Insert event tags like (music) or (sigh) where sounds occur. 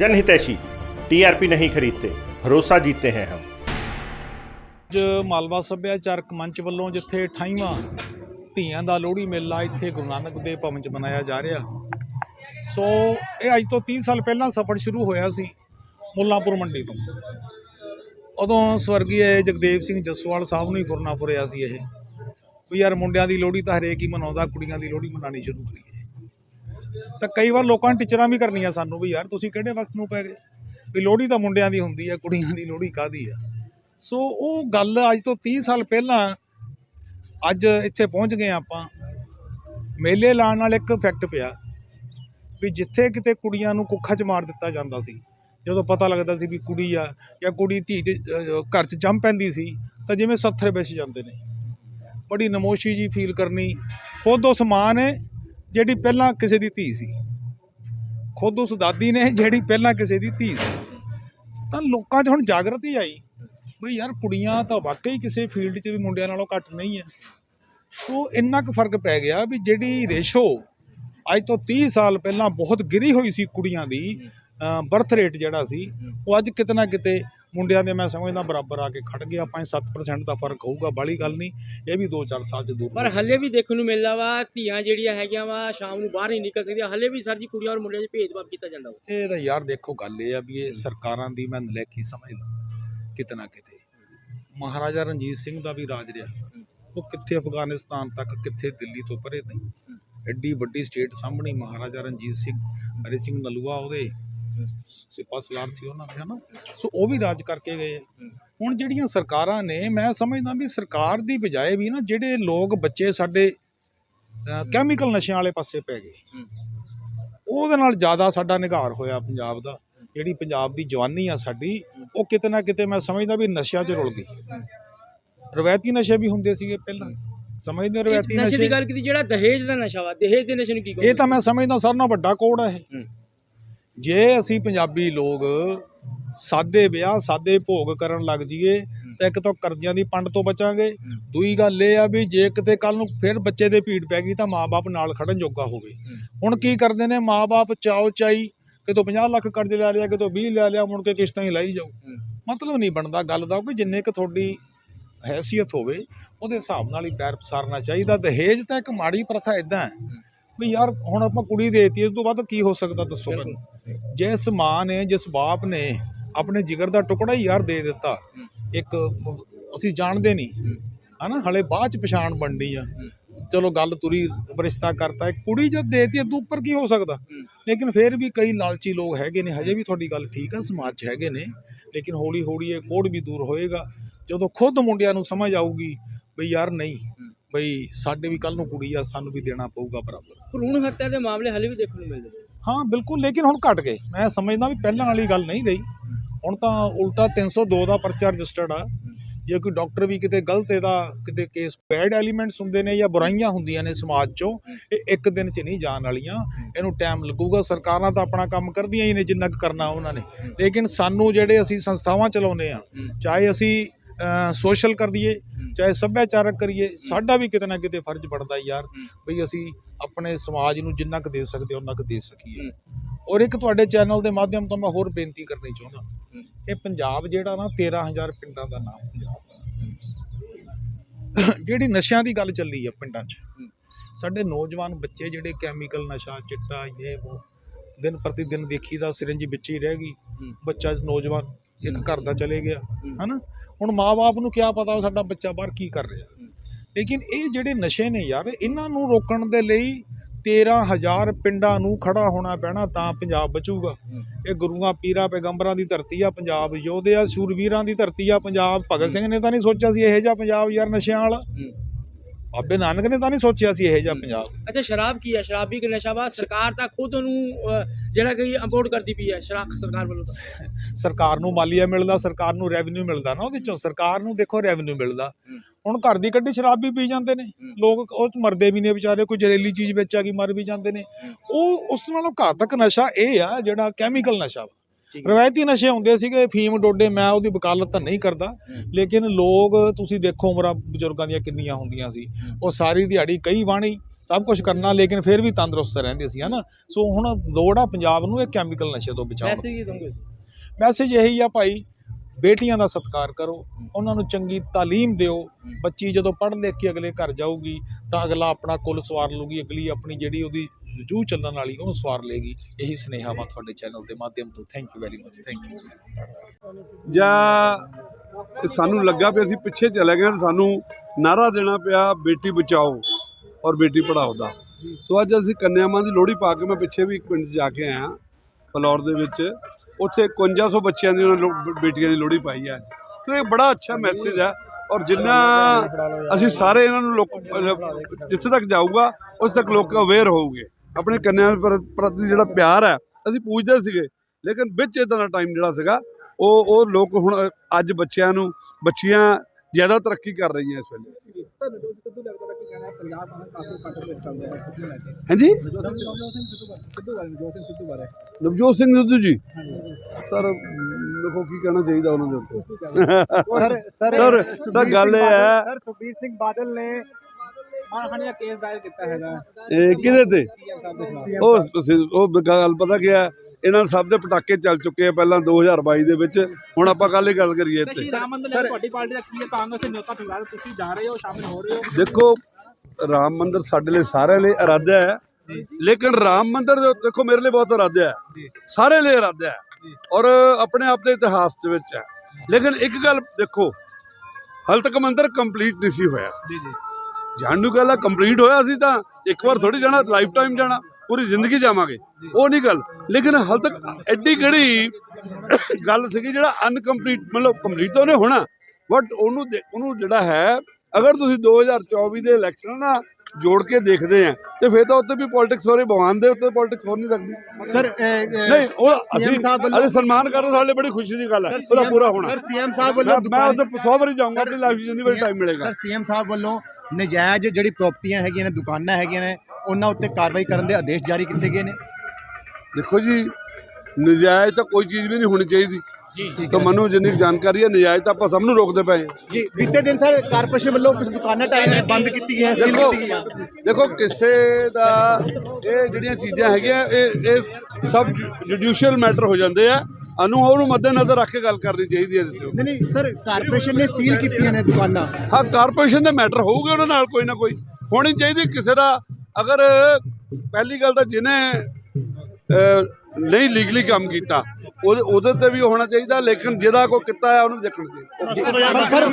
जनहितैषी TRP नहीं खरीदते भरोसा जीतते हैं हम ਅੱਜ ਮਾਲਵਾ ਸੱਭਿਆਚਾਰਕ ਮੰਚ ਵੱਲੋਂ ਜਿੱਥੇ 28ਵਾਂ ਧੀਆਂ ਦਾ ਲੋਹੜੀ ਮੇਲਾ ਇੱਥੇ ਗੁਰੂ ਨਾਨਕ ਦੇਵ ਭਵਨ 'ਚ ਮਨਾਇਆ ਜਾ ਰਿਹਾ ਸੋ ਇਹ ਅੱਜ ਤੋਂ 30 ਸਾਲ ਪਹਿਲਾਂ ਸਫ਼ਰ ਸ਼ੁਰੂ ਹੋਇਆ ਸੀ ਮੁੱਲਾਂਪੁਰ ਮੰਡੀ ਤੋਂ ਉਦੋਂ ਸਵਰਗੀ ਜਗਦੇਵ ਸਿੰਘ ਜਸਵਾਲ ਸਾਹਿਬ ਨੂੰ ਹੀ ਫੁਰਨਾ ਫੁਰਿਆ ਸੀ ਇਹ ਵੀ ਯਾਰ ਮੁੰਡਿਆਂ ਦੀ ਲੋਹੜੀ ਤਾਂ ਹਰੇਕ ਹੀ ਮਨਾਉਂਦਾ ਕੁੜੀਆਂ ਦੀ ਲੋਹੜੀ ਮਨਾਉਣੀ ਸ਼ੁਰੂ ਕਰੀਏ ਤਾਂ ਕਈ ਵਾਰ ਲੋਕਾਂ ਨੇ ਟੀਚਰਾਂ ਵੀ ਕਰਨੀਆਂ ਸਾਨੂੰ ਵੀ ਯਾਰ, ਤੁਸੀਂ ਕਿਹੜੇ ਵਕਤ ਨੂੰ ਪੈ ਗਏ? ਵੀ ਲੋਹੜੀ ਤਾਂ ਮੁੰਡਿਆਂ ਦੀ ਹੁੰਦੀ ਹੈ, ਕੁੜੀਆਂ ਦੀ ਲੋਹੜੀ ਕਾਦੀ ਆ? ਸੋ ਉਹ ਗੱਲ ਅੱਜ ਤੋਂ 30 ਸਾਲ ਪਹਿਲਾਂ ਅੱਜ ਇੱਥੇ ਪਹੁੰਚ ਗਏ ਆਪਾਂ। ਮੇਲੇ ਲਾਉਣ ਨਾਲ ਇੱਕ ਇਫੈਕਟ ਪਿਆ ਵੀ ਜਿੱਥੇ ਕਿਤੇ ਕੁੜੀਆਂ ਨੂੰ ਕੁੱਖਾਂ 'ਚ ਮਾਰ ਦਿੱਤਾ ਜਾਂਦਾ ਸੀ। ਜਦੋਂ ਪਤਾ ਲੱਗਦਾ ਸੀ ਵੀ ਕੁੜੀ ਆ ਜਾਂ ਕੁੜੀ ਧੀ 'ਚ ਘਰ 'ਚ ਜੰਮ ਪੈਂਦੀ ਸੀ, ਤਾਂ ਜਿਵੇਂ ਸੱਥਰ ਵਿਛ ਜਾਂਦੇ ਨੇ। ਬੜੀ ਨਮੋਸ਼ੀ ਜੀ ਫੀਲ ਕਰਨੀ। ਖੁਦ ਉਸ ਸਮਾਨ ਨੇ ਜਿਹੜੀ ਪਹਿਲਾਂ ਕਿਸੇ ਦੀ ਧੀ ਸੀ। ਖੁਦ ਉਸ ਦਾਦੀ ਨੇ ਜਿਹੜੀ ਪਹਿਲਾਂ ਕਿਸੇ ਦੀ ਧੀ ਸੀ। ਤਾਂ ਲੋਕਾਂ 'ਚ ਹੁਣ ਜਾਗਰਤੀ ਆਈ ਵੀ ਯਾਰ ਕੁੜੀਆਂ ਤਾਂ ਵਾਕਈ ਕਿਸੇ ਫੀਲਡ 'ਚ ਵੀ ਮੁੰਡਿਆਂ ਨਾਲੋਂ ਘੱਟ ਨਹੀਂ ਹੈ। ਸੋ ਇੰਨਾ ਕੁ ਫ਼ਰਕ ਪੈ ਗਿਆ ਵੀ ਜਿਹੜੀ ਰੇਸ਼ੋ ਅੱਜ ਤੋਂ 30 ਸਾਲ ਪਹਿਲਾਂ ਬਹੁਤ ਗਿਰੀ ਹੋਈ ਸੀ ਕੁੜੀਆਂ ਦੀ ਬਰਥ ਰੇਟ ਜਿਹੜਾ ਸੀ, ਉਹ ਅੱਜ ਕਿਤੇ ਨਾ ਕਿਤੇ ਮੁੰਡਿਆਂ ਦੇ ਮੈਂ ਸਮਝਦਾ ਬਰਾਬਰ ਆ ਕੇ ਖੜ ਗਿਆ 5-7% ਦਾ ਫ਼ਰਕ ਹੋਊਗਾ ਬਾਲੀ ਗੱਲ ਨਹੀਂ ਇਹ ਵੀ 2-4 ਸਾਲ 'ਚ ਦੂਰ ਪਰ ਹੱਲੇ ਵੀ ਦੇਖਣ ਨੂੰ ਮਿਲਦਾ ਵਾ ਧੀਆਂ ਜਿਹੜੀਆਂ ਹੈਗੀਆਂ ਵਾ ਸ਼ਾਮ ਨੂੰ ਬਾਹਰ ਨਹੀਂ ਨਿਕਲ ਸਕਦੀਆਂ ਹੱਲੇ ਵੀ ਸਰ ਜੀ ਕੁੜੀਆਂ ਔਰ ਮੁੰਡਿਆਂ 'ਚ ਭੇਦਭਾਵ ਕੀਤਾ ਜਾਂਦਾ ਵਾ। ਇਹ ਤਾਂ ਯਾਰ ਦੇਖੋ ਗੱਲ ਇਹ ਆ ਵੀ ਇਹ ਸਰਕਾਰਾਂ ਦੀ ਮੈਂ ਨਲੇਕੀ ਸਮਝਦਾ ਕਿਤੇ ਨਾ ਕਿਤੇ। ਮਹਾਰਾਜਾ ਰਣਜੀਤ ਸਿੰਘ ਦਾ ਵੀ ਰਾਜ ਰਿਹਾ। ਉਹ ਕਿੱਥੇ ਅਫਗਾਨਿਸਤਾਨ ਤੱਕ ਕਿੱਥੇ ਦਿੱਲੀ ਤੋਂ ਪਰੇ ਨਹੀਂ। ਐਡੀ ਵੱਡੀ ਸਟੇਟ ਸਾਹਮਣੇ ਮਹਾਰਾਜਾ ਰਣਜੀਤ ਸਿੰਘ ਹਰੀ ਸਿੰਘ ਨਲੂਆ ਉਹਦੇ। ਸਿਪਾ ਸਲਾਰ ਸੀ ਉਹਨਾਂ ਦੇ ਹਨਾ? ਸੋ ਉਹ ਵੀ ਰਾਜ ਕਰਕੇ ਗਏ। ਹੁਣ ਜਿਹੜੀਆਂ ਸਰਕਾਰਾਂ ਨੇ ਮੈਂ ਸਮਝਦਾ ਵੀ ਸਰਕਾਰ ਦੀ ਬਜਾਏ ਵੀ ਨਾ ਜਿਹੜੇ ਲੋਕ ਬੱਚੇ ਸਾਡੇ ਕੈਮੀਕਲ ਨਸ਼ਿਆਂ ਵਾਲੇ ਪਾਸੇ ਪੈ ਗਏ। ਉਹਦੇ ਨਾਲ ਜ਼ਿਆਦਾ ਸਾਡਾ ਨਿਗਾਰ ਹੋਇਆ ਪੰਜਾਬ ਦਾ। ਜਿਹੜੀ ਪੰਜਾਬ ਦੀ ਜਵਾਨੀ ਆ ਸਾਡੀ ਉਹ ਕਿਤੇ ਨਾ ਕਿਤੇ ਮੈਂ ਸਮਝਦਾ ਵੀ ਨਸ਼ਿਆਂ 'ਚ ਰੁਲ ਗਈ। ਰਵਾਇਤੀ ਨਸ਼ੇ ਵੀ ਹੁੰਦੇ ਸੀਗੇ ਪਹਿਲਾਂ। ਸਮਝਦੇ ਰਵਾਇਤੀ ਨਸ਼ੇ ਦੀ ਗੱਲ ਕੀਤੀ ਜਿਹੜਾ ਦਹੇਜ ਦਾ ਨਸ਼ਾ ਵਾ ਦਹੇਜ ਦੇ ਨਸ਼ੇ ਨੂੰ ਕੀ ਇਹ ਤਾਂ ਮੈਂ ਸਮਝਦਾ ਸਾਰਿਆਂ ਨਾਲੋਂ ਵੱਡਾ ਕੋੜ ਇਹ। ਹੂੰ। ਜੇ ਅਸੀਂ ਪੰਜਾਬੀ ਲੋਕ ਸਾਦੇ ਵਿਆਹ, ਸਾਦੇ ਭੋਗ ਕਰਨ ਲੱਗ ਜਾਈਏ, ਤਾਂ ਇੱਕ ਤਾਂ ਕਰਜ਼ਿਆਂ ਦੀ ਪੰਡ ਤੋਂ ਬਚਾਂਗੇ। ਦੂਈ ਗੱਲ ਇਹ ਆ ਵੀ ਜੇ ਕਿਤੇ ਕੱਲ ਨੂੰ ਫਿਰ ਬੱਚੇ ਦੇ ਭੀੜ ਪੈ ਗਈ ਤਾਂ ਮਾਪੇ ਨਾਲ ਖੜਨ ਜੋਗਾ ਹੋਵੇ। ਹੁਣ ਕੀ ਕਰਦੇ ਨੇ? ਮਾਪੇ ਚਾਓ ਚਾਈ, ਕਿਤੋਂ 50 ਲੱਖ ਕਰਜ਼ੇ ਲੈ ਲਿਆ, ਕਿਤੋਂ 20 ਲੈ ਲਿਆ, ਮੁੜ ਕੇ ਕਿਸ਼ਤਾਂ ਹੀ ਲਾਈ ਜਾਓ। ਮਤਲਬ ਨਹੀਂ ਬਣਦਾ। ਗੱਲ ਦਾ ਕਿ ਜਿੰਨੇ ਕੁ ਤੁਹਾਡੀ ਹੈਸੀਅਤ ਹੋਵੇ, ਉਹਦੇ ਹਿਸਾਬ ਨਾਲ ਹੀ ਪੈਰ ਪਸਾਰਨਾ ਚਾਹੀਦਾ। ਦਹੇਜ ਤਾਂ ਇੱਕ ਮਾੜੀ ਪ੍ਰਥਾ ਇਦਾਂ ਹੈ। ਵੀ ਯਾਰ ਹੁਣ ਆਪਾਂ ਕੁੜੀ ਦੇਤੀ ਇਸ ਤੋਂ ਬਾਅਦ ਕੀ ਹੋ ਸਕਦਾ ਦੱਸੋ ਮੈਨੂੰ? ਜਿਸ ਮਾਂ ਨੇ ਜਿਸ ਬਾਪ ਨੇ ਆਪਣੇ ਜਿਗਰ ਦਾ ਟੁਕੜਾ ਹੀ ਯਾਰ ਦੇ ਦਿੱਤਾ ਇੱਕ ਅਸੀਂ ਜਾਣਦੇ ਨਹੀਂ। ਹਨਾ ਹਲੇ ਬਾਅਦ ਚ ਪਛਾਣ ਬਣਨੀ ਆ। ਚਲੋ ਗੱਲ ਤੁਰੀ ਰਿਸ਼ਤਾ ਕਰਤਾ ਇੱਕ ਕੁੜੀ ਜਦ ਦੇਤੀ ਤੋਂ ਉੱਪਰ ਕੀ ਹੋ ਸਕਦਾ? ਲੇਕਿਨ ਫਿਰ ਵੀ ਕਈ ਲਾਲਚੀ ਲੋਕ ਹੈਗੇ ਨੇ ਹਜੇ ਵੀ ਤੁਹਾਡੀ ਗੱਲ ਠੀਕ ਆ ਸਮਾਜ 'ਚ ਹੈਗੇ ਨੇ। ਲੇਕਿਨ ਹੌਲੀ ਹੌਲੀ ਇਹ ਕੋੜ ਵੀ ਦੂਰ ਹੋਏਗਾ। ਜਦੋਂ ਖੁਦ ਮੁੰਡਿਆਂ ਨੂੰ ਸਮਝ ਆਊਗੀ ਬਈ ਯਾਰ ਨਹੀਂ ਬਈ ਸਾਡੇ ਵੀ ਕੱਲ ਨੂੰ ਕੁੜੀ ਆ ਸਾਨੂੰ ਵੀ ਦੇਣਾ ਪਊਗਾ ਬਰਾਬਰ। ਭਰੂਣ ਹੱਤਿਆ ਦੇ ਮਾਮਲੇ ਹੱਲੇ ਵੀ ਦੇਖਣ ਨੂੰ ਮਿਲਦੇ ਨੇ। ਹਾਂ ਬਿਲਕੁਲ ਲੇਕਿਨ ਹੁਣ ਘਟ ਗਏ। ਮੈਂ ਸਮਝਦਾ ਵੀ ਪਹਿਲਾਂ ਵਾਲੀ ਗੱਲ ਨਹੀਂ ਰਹੀ। ਹੁਣ ਤਾਂ ਉਲਟਾ 302 ਦਾ ਪਰਚਾ ਰਜਿਸਟਰਡ ਆ। ਜੇ ਕੋਈ ਡਾਕਟਰ ਵੀ ਕਿਤੇ ਗਲਤ ਇਹਦਾ ਕਿਤੇ ਕੇਸ ਬੈਡ ਐਲੀਮੈਂਟਸ ਹੁੰਦੇ ਨੇ ਜਾਂ ਬੁਰਾਈਆਂ ਹੁੰਦੀਆਂ ਨੇ ਸਮਾਜ 'ਚੋਂ ਇਹ ਇੱਕ ਦਿਨ 'ਚ ਨਹੀਂ ਜਾਣ ਵਾਲੀਆਂ। ਇਹਨੂੰ ਟਾਈਮ ਲੱਗੂਗਾ। ਸਰਕਾਰਾਂ ਤਾਂ ਆਪਣਾ ਕੰਮ ਕਰਦੀਆਂ ਹੀ ਨੇ ਜਿੰਨਾ ਕੁ ਕਰਨਾ ਉਹਨਾਂ ਨੇ। ਲੇਕਿਨ ਸਾਨੂੰ ਜਿਹੜੇ ਅਸੀਂ ਸੰਸਥਾਵਾਂ ਚਲਾਉਂਦੇ ਆ ਚਾਹੇ ਅਸੀਂ ਸੋਸ਼ਲ ਕਰ ਦਈਏ ਚਾਹੇ ਸੱਭਿਆਚਾਰਕ ਕਰੀਏ ਸਾਡਾ ਵੀ ਕਿਤੇ ਨਾ ਕਿਤੇ ਫਰਜ਼ ਬਣਦਾ ਯਾਰ ਬਈ ਅਸੀਂ ਆਪਣੇ ਸਮਾਜ ਨੂੰ ਜਿੰਨਾ ਕੁ ਦੇ ਸਕਦੇ ਉਹਨਾਂ ਕੁ ਦੇ ਸਕੀਏ। ਔਰ ਇੱਕ ਤੁਹਾਡੇ ਚੈਨਲ ਦੇ ਮਾਧਿਅਮ ਤੋਂ ਮੈਂ ਹੋਰ ਬੇਨਤੀ ਕਰਨੀ ਚਾਹੁੰਦਾ। ਇਹ ਪੰਜਾਬ ਜਿਹੜਾ ਨਾ 13000 ਪਿੰਡਾਂ ਦਾ ਨਾਮ ਪੰਜਾਬ ਦਾ ਜਿਹੜੀ ਨਸ਼ਿਆਂ ਦੀ ਗੱਲ ਚੱਲੀ ਆ ਪਿੰਡਾਂ 'ਚ। ਸਾਡੇ ਨੌਜਵਾਨ ਬੱਚੇ ਜਿਹੜੇ ਕੈਮੀਕਲ ਨਸ਼ਾ ਚਿੱਟਾ ਇਹ ਉਹ ਦਿਨ ਪ੍ਰਤੀ ਦਿਨ ਦੇਖੀਦਾ ਸਿਰੰਜੀ ਵਿੱਚ ਹੀ ਰਹਿ ਗਈ। ਬੱਚਾ ਨੌਜਵਾਨ ਇੱਕ ਘਰ ਦਾ ਚਲੇ ਗਿਆ ਹਨਾ? ਹੁਣ ਮਾਪੇ ਨੂੰ ਕਿਆ ਪਤਾ ਸਾਡਾ ਬੱਚਾ ਬਾਹਰ ਕੀ ਕਰ ਰਿਹਾ। ਲੇਕਿਨ ਇਹ ਜਿਹੜੇ ਨਸ਼ੇ ਨੇ ਯਾਰ ਇਹਨਾਂ ਨੂੰ ਰੋਕਣ ਦੇ ਲਈ 13000 ਪਿੰਡਾਂ ਨੂੰ ਖੜਾ ਹੋਣਾ ਪੈਣਾ ਤਾਂ ਪੰਜਾਬ ਬਚੂਗਾ। ਇਹ ਗੁਰੂਆਂ ਪੀਰਾਂ ਪੈਗੰਬਰਾਂ ਦੀ ਧਰਤੀ ਆ ਪੰਜਾਬ ਯੋਧਿਆਂ ਸੂਰਵੀਰਾਂ ਦੀ ਧਰਤੀ ਆ ਪੰਜਾਬ। ਭਗਤ ਸਿੰਘ ਨੇ ਤਾਂ ਨਹੀਂ ਸੋਚਿਆ ਸੀ ਇਹੋ ਜਿਹਾ ਪੰਜਾਬ ਯਾਰ ਨਸ਼ਿਆਂ ਵਾਲਾ। ਬਾਬੇ ਨਾਨਕ ਨੇ ਤਾਂ ਨਹੀਂ ਸੋਚਿਆ ਸੀ ਇਹੋ ਜਿਹਾ ਪੰਜਾਬ। ਅੱਛਾ ਸ਼ਰਾਬ ਕੀ ਹੈ? ਸ਼ਰਾਬ ਇੱਕ ਨਸ਼ਾ ਵਾ ਸਰਕਾਰ ਤਾਂ ਖੁਦ ਅਹ, ਜਿਹੜਾ ਕਿ ਇੰਪੋਰਟ ਕਰਦੀ ਪਈ ਹੈ ਸ਼ਰਾਬ ਸਰਕਾਰ ਵੱਲੋਂ ਸਰਕਾਰ ਨੂੰ ਮਾਲੀਆ ਮਿਲਦਾ ਸਰਕਾਰ ਨੂੰ ਰੈਵਨਿਊ ਮਿਲਦਾ ਨਾ ਉਹਦੇ ਚੋਂ। ਸਰਕਾਰ ਨੂੰ ਦੇਖੋ ਰੈਵਨਿਊ ਮਿਲਦਾ। ਹੁਣ ਘਰ ਦੀ ਕੱਢੀ ਸ਼ਰਾਬ ਵੀ ਪੀ ਜਾਂਦੇ ਨੇ। ਲੋਕ ਉਹ ਚ ਮਰਦੇ ਵੀ ਨੇ ਵਿਚਾਰੇ ਕੋਈ ਜ਼ਹਿਰੀਲੀ ਚੀਜ਼ ਵਿੱਚ ਆ ਗਈ ਮਰ ਵੀ ਜਾਂਦੇ ਨੇ। ਉਹ ਉਸ ਨਾਲੋਂ ਘਾਤਕ ਨਸ਼ਾ ਇਹ ਆ ਜਿਹੜਾ ਕੈਮੀਕਲ ਨਸ਼ਾ ਰਵਾਇਤੀ ਨਸ਼ੇ ਹੁੰਦੇ ਸੀਗੇ ਫੀਮ ਡੋਡੇ ਮੈਂ ਉਹਦੀ ਵਕਾਲਤ ਤਾਂ ਨਹੀਂ ਕਰਦਾ। ਲੇਕਿਨ ਲੋਕ ਤੁਸੀਂ ਦੇਖੋ ਉਮਰਾਂ ਬਜ਼ੁਰਗਾਂ ਦੀਆਂ ਕਿੰਨੀਆਂ ਹੁੰਦੀਆਂ ਸੀ। ਉਹ ਸਾਰੀ ਦਿਹਾੜੀ ਕਈ ਵਾਣੀ ਸਭ ਕੁਝ ਕਰਨਾ ਲੇਕਿਨ ਫਿਰ ਵੀ ਤੰਦਰੁਸਤ ਰਹਿੰਦੇ ਸੀ ਹਨਾ? ਸੋ ਹੁਣ ਲੋੜ ਆ ਪੰਜਾਬ ਨੂੰ ਇਹ ਕੈਮੀਕਲ ਨਸ਼ੇ ਤੋਂ ਬਚਾਉਣ ਮੈਸੇਜ ਕੀ ਦੂੰਗੇ? ਮੈਸੇਜ ਇਹੀ ਆ ਭਾਈ ਬੇਟੀਆਂ ਦਾ ਸਤਿਕਾਰ ਕਰੋ ਉਹਨਾਂ ਨੂੰ ਚੰਗੀ ਤਾਲੀਮ ਦਿਓ। ਬੱਚੀ ਜਦੋਂ ਪੜ੍ਹ ਲਿਖ ਕੇ ਅਗਲੇ ਘਰ ਜਾਊਗੀ ਤਾਂ ਅਗਲਾ ਆਪਣਾ ਕੁੱਲ ਸਵਾਰ ਲੂਗੀ ਅਗਲੀ ਆਪਣੀ ਜਿਹੜੀ ਉਹਦੀ ਜੂ ਚੱਲਣ ਵਾਲੀ, ਉਹਨੂੰ ਸਵਾਰ ਲੇਗੀ ਇਹੀ ਸਨੇਹਾ ਵਾ ਤੁਹਾਡੇ ਚੈਨਲ ਦੇ ਮਾਧਿਅਮ ਤੋਂ। Thank you very much thank you ਜਾਂ ਸਾਨੂੰ ਲੱਗਾ ਵੀ ਅਸੀਂ ਪਿੱਛੇ ਚਲੇ ਗਏ, ਸਾਨੂੰ ਨਾਰਾ ਦੇਣਾ ਪਿਆ, ਬੇਟੀ ਬਚਾਓ ਔਰ ਬੇਟੀ ਪੜਾਓ ਦਾ। ਸੋ ਅੱਜ ਅਸੀਂ ਕੰਨਿਆਵਾਂ ਦੀ ਲੋਹੜੀ ਪਾ ਕੇ ਮੈਂ ਪਿੱਛੇ ਵੀ ਇੱਕ ਪਿੰਡ 'ਚ ਜਾ ਕੇ ਆਇਆ, ਫਲੌਰ ਦੇ ਵਿੱਚ। ਉੱਥੇ 5100 ਬੱਚਿਆਂ ਦੀ ਉਹਨਾਂ ਲੋ- ਬੇਟੀਆਂ ਦੀ ਲੋਹੜੀ ਪਾਈ ਹੈ ਅੱਜ। ਸੋ ਇਹ ਬੜਾ ਅੱਛਾ ਮੈਸੇਜ ਹੈ ਔਰ ਜਿੰਨਾ ਅਸੀਂ ਸਾਰੇ ਇਹਨਾਂ ਨੂੰ ਲੋਕ ਜਿੱਥੇ ਤੱਕ ਜਾਊਗਾ ਉਸ ਤੱਕ ਲੋਕ ਅਵੇਅਰ ਹੋਊਗੇ। ਆਪਣੇ ਕੰਨਿਆਂ ਪ੍ਰ- ਪ੍ਰਤੀ ਜਿਹੜਾ ਪਿਆਰ ਹੈ ਅਸੀਂ ਪੂਜਦੇ ਸੀਗੇ। ਲੇਕਿਨ ਵਿੱਚ ਇਦਾਂ ਦਾ ਟਾਈਮ ਜਿਹੜਾ ਸੀਗਾ ਉਹ ਉਹ ਲੋਕ ਹੁਣ ਅੱਜ ਬੱਚਿਆਂ ਨੂੰ ਬੱਚੀਆਂ ਜ਼ਿਆਦਾ ਤਰੱਕੀ ਕਰ ਰਹੀਆਂ ਇਸ ਵੇਲੇ। ਹਾਂਜੀ? ਨਵਜੋਤ ਸਿੰਘ ਸਿੱਧੂ ਜੀ? ਸਰ ਦੇਖੋ ਕੀ ਕਹਿਣਾ ਚਾਹੀਦਾ ਉਹਨਾਂ ਦੇ ਉੱਤੇ। (laughs) ਸਰ ਸਰ, ਗੱਲ ਇਹ ਹੈ- ਸਰ ਸੁਖਬੀਰ ਸਿੰਘ ਬਾਦਲ ਨੇ ਮਾਨਹਾਨੀ ਦਾ ਕੇਸ ਦਾਇਰ ਕੀਤਾ ਹੈਗਾ। ਇਹ ਕਿਹਦੇ ਤੇ? ਉਹ ਤੁਸੀਂ- ਉਹ ਗੱਲ ਪਤਾ ਕੀ ਹੈ ਇਹਨਾਂ ਸਭ ਦੇ ਪਟਾਕੇ ਚੱਲ ਚੁੱਕੇ ਆ ਪਹਿਲਾਂ 2022 ਦੇ ਵਿੱਚ। ਹੁਣ ਆਪਾਂ ਕੱਲ ਹੀ ਗੱਲ ਕਰੀਏ ਇੱਥੇ। ਸ਼੍ਰੀ ਰਾਮ ਮੰਦਿਰ ਲੈ ਕੇ ਤੁਹਾਡੀ ਪਾਰਟੀ ਦਾ ਕੀ ਹੈ? ਕਾਂਗਰਸ ਦੇ ਨੇਤਾ ਫਿਲਹਾਲ ਤੁਸੀਂ ਜਾ ਰਹੇ ਹੋ ਸ਼ਾਮਿਲ ਹੋ ਰਹੇ ਹੋ? ਦੇਖੋ ਰਾਮ ਮੰਦਿਰ ਸਾਡੇ ਲਈ ਸਾਰਿਆਂ ਲਈ ਇਰਾਦਾ ਹੈ। ਲੇਕਿਨ ਰਾਮ ਮੰਦਿਰ ਦੇਖੋ ਮੇਰੇ ਲਈ ਬਹੁਤ ਇਰਾਦਾ ਹੈ। ਸਾਰੇ ਲਈ ਇਰਾਦਾ ਹੈ। ਔਰ ਆਪਣੇ ਆਪ ਦੇ ਇਤਿਹਾਸ ਦੇ ਵਿੱਚ ਹੈ। ਲੇਕਿਨ ਇੱਕ ਗੱਲ ਦੇਖੋ ਹਾਲ ਤੱਕ ਮੰਦਿਰ ਕੰਪਲੀਟ ਨਹੀਂ ਸੀ ਹੋਇਆ। ਜੀ ਜੀ। ਜਾਣ ਨੂੰ ਗੱਲ ਕੰਪਲੀਟ ਹੋਇਆ ਸੀ ਤਾਂ ਇੱਕ ਵਾਰ ਥੋੜੀ ਜਾਣਾ ਲਾਈਫ ਟਾਈਮ ਜਾਣਾ ਪੂਰੀ ਜ਼ਿੰਦਗੀ ਜਾਵਾਂਗੇ। ਉਹ ਨਹੀਂ ਗੱਲ। ਲੇਕਿਨ ਹਾਲ ਤੱਕ ਐਡੀ ਕਿਹੜੀ ਗੱਲ ਸੀਗੀ ਜਿਹੜਾ ਅਨਕੰਪਲੀਟ ਮਤਲਬ ਕੰਪਲੀਟ ਤਾਂ ਉਹਨੇ ਹੋਣਾ ਬਟ ਉਹਨੂੰ ਉਹਨੂੰ ਜਿਹੜਾ ਹੈ ਅਗਰ ਤੁਸੀਂ 2024 ਦੇ ਇਲੈਕਸ਼ਨ ਨਾਲ ਜੋੜ ਕੇ ਦੇਖਦੇ ਆ ਤੇ ਫਿਰ ਤਾਂ ਉੱਤੇ ਵੀ ਪੋਲਿਟਿਕਸ ਹੋ ਰਹੀ ਭਗਵਾਨ ਦੇ ਉੱਤੇ ਪੋਲਿਟਿਕਸ ਹੋ ਨਹੀਂ ਸਕਦੀ ਸਰ ਨਹੀਂ ਉਹ ਅਸੀਂ ਸਾਹਿਬ ਵੱਲੋਂ- ਅਸੀਂ ਸਨਮਾਨ ਕਰਦੇ ਸਾਡੇ ਬੜੀ ਖੁਸ਼ੀ ਦੀ ਗੱਲ ਹੈ ਉਹਦਾ ਪੂਰਾ ਹੋਣਾ। ਸਰ ਸੀਐਮ ਸਾਹਿਬ ਵੱਲੋਂ ਮੈਂ ਉੱਥੇ 100 ਵਾਰੀ ਜਾਊਂਗਾ ਤੇ ਲਾਈਫ ਜਿੰਨੀ ਵਾਰੀ ਟਾਈਮ ਮਿਲੇਗਾ। ਸਰ ਸੀਐਮ ਸਾਹਿਬ ਵੱਲੋਂ ਨਜਾਇਜ਼ ਜਿਹੜੀ ਪ੍ਰਾਪਰਟੀਆਂ ਹੈਗੀਆਂ ਨੇ ਦੁਕਾਨਾਂ ਹੈਗੀਆਂ ਨੇ ਉਹਨਾਂ ਉੱਤੇ ਕਾਰਵਾਈ ਕਰਨ ਦੇ ਆਦੇਸ਼ ਜਾਰੀ ਕੀਤੇ ਗਏ ਨੇ। ਦੇਖੋ ਜੀ ਨਜਾਇਜ਼ ਤਾਂ ਕੋਈ ਚੀਜ਼ ਵੀ ਨਹੀਂ ਹੋਣੀ ਚਾਹੀਦੀ। ਜੀ। ਤਾਂ ਮੈਨੂੰ ਜਿੰਨੀ ਜਾਣਕਾਰੀ ਹੈ ਨਜਾਇਜ਼ ਤਾਂ ਆਪਾਂ ਸਭ ਨੂੰ ਰੋਕਦੇ ਪਏ। ਜੀ ਬੀਤੇ ਦਿਨ ਸਰ ਕਾਰਪੋਰੇਸ਼ਨ ਵੱਲੋਂ ਕੁਝ ਦੁਕਾਨਾਂ ਟਾਈਮ ਬੰਦ ਕੀਤੀ ਗਈਆਂ ਸੀਲ ਦੇਖੋ ਕੀਤੀ ਦੇਖੋ ਕਿਸੇ ਦਾ ਇਹ ਜਿਹੜੀਆਂ ਚੀਜ਼ਾਂ ਹੈਗੀਆਂ ਇਹ ਇਹ ਸਭ ਜੁਡੀਸ਼ੀਅਲ ਮੈਟਰ ਹੋ ਜਾਂਦੇ ਆ। ਅਨੂ ਉਹਨੂੰ ਮੱਦੇਨਜ਼ਰ ਰੱਖ ਕੇ ਗੱਲ ਕਰਨੀ ਚਾਹੀਦੀ ਹੈ ਇਹਦੇ ਤੇ ਨਹੀਂ ਨਹੀਂ ਸਰ ਕਾਰਪੋਰੇਸ਼ਨ ਨੇ ਸੀਲ ਕੀਤੀਆਂ ਨੇ ਦੁਕਾਨਾਂ। ਹਾਂ ਕਾਰਪੋਰੇਸ਼ਨ ਦੇ ਮੈਟਰ ਹੋਊਗੇ ਉਹਨਾਂ ਨਾਲ ਕੋਈ ਨਾ ਕੋਈ। ਹੋਣੀ ਚਾਹੀਦੀ ਕਿਸੇ ਦਾ ਅਗਰ ਪਹਿਲੀ ਗੱਲ ਤਾਂ ਜਿਹਨੇ ਨਹੀਂ ਲੀਗਲੀ ਕੰਮ ਕੀਤਾ ਉਹਦੇ ਤੇ ਵੀ ਹੋਣਾ ਚਾਹੀਦਾ ਲੇਕਿਨ ਜਿਹਦਾ ਕੋਈ ਕੀਤਾ ਹੈ ਉਹਨੂੰ ਦੇਖਣਾ ਚਾਹੀਦਾ।